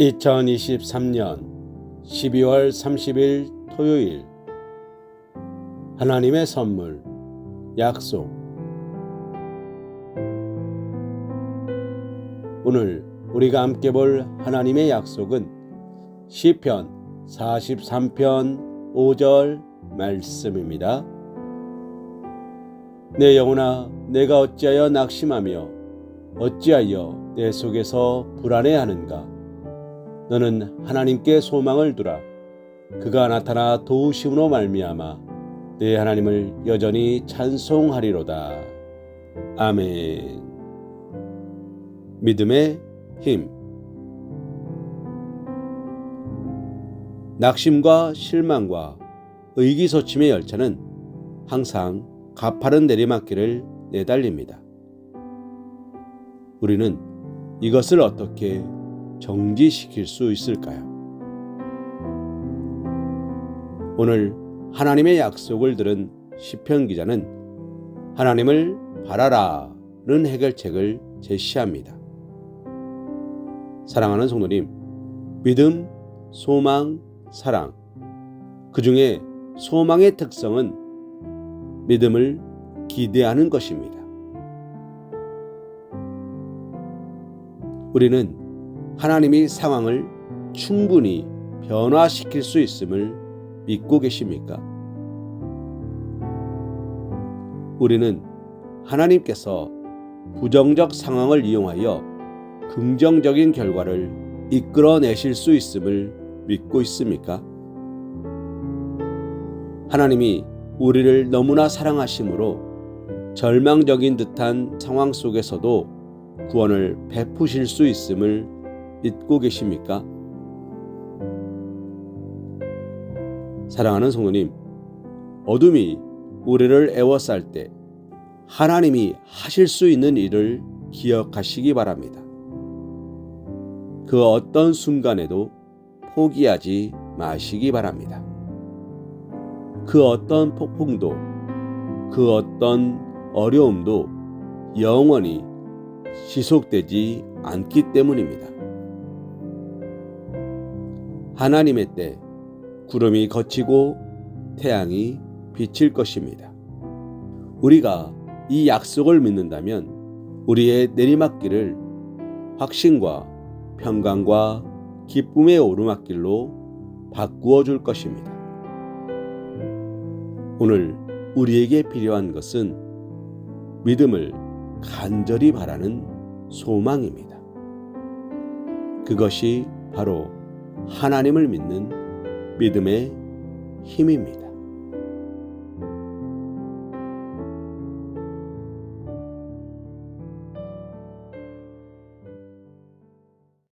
2023년 12월 30일 토요일. 하나님의 선물 약속. 오늘 우리가 함께 볼 하나님의 약속은 시편 43편 5절 말씀입니다. 내 영혼아 내가 어찌하여 낙심하며 어찌하여 내 속에서 불안해하는가 너는 하나님께 소망을 두라. 그가 나타나 도우심으로 말미암아 내 하나님을 여전히 찬송하리로다. 아멘. 믿음의 힘. 낙심과 실망과 의기소침의 열차는 항상 가파른 내리막길을 내달립니다. 우리는 이것을 어떻게 정지시킬 수 있을까요? 오늘 하나님의 약속을 들은 시편 기자는 하나님을 바라라는 해결책을 제시합니다. 사랑하는 성도님, 믿음, 소망, 사랑. 그 중에 소망의 특성은 믿음을 기대하는 것입니다. 우리는 하나님이 상황을 충분히 변화시킬 수 있음을 믿고 계십니까? 우리는 하나님께서 부정적 상황을 이용하여 긍정적인 결과를 이끌어내실 수 있음을 믿고 있습니까? 하나님이 우리를 너무나 사랑하심으로 절망적인 듯한 상황 속에서도 구원을 베푸실 수 있음을 믿고 계십니까? 사랑하는 성도님, 어둠이 우리를 애워쌀 때 하나님이 하실 수 있는 일을 기억하시기 바랍니다. 그 어떤 순간에도 포기하지 마시기 바랍니다. 그 어떤 폭풍도, 그 어떤 어려움도 영원히 지속되지 않기 때문입니다. 하나님의 때 구름이 걷히고 태양이 비칠 것입니다. 우리가 이 약속을 믿는다면 우리의 내리막길을 확신과 평강과 기쁨의 오르막길로 바꾸어 줄 것입니다. 오늘 우리에게 필요한 것은 믿음을 간절히 바라는 소망입니다. 그것이 바로 하나님을 믿는 믿음의 힘입니다.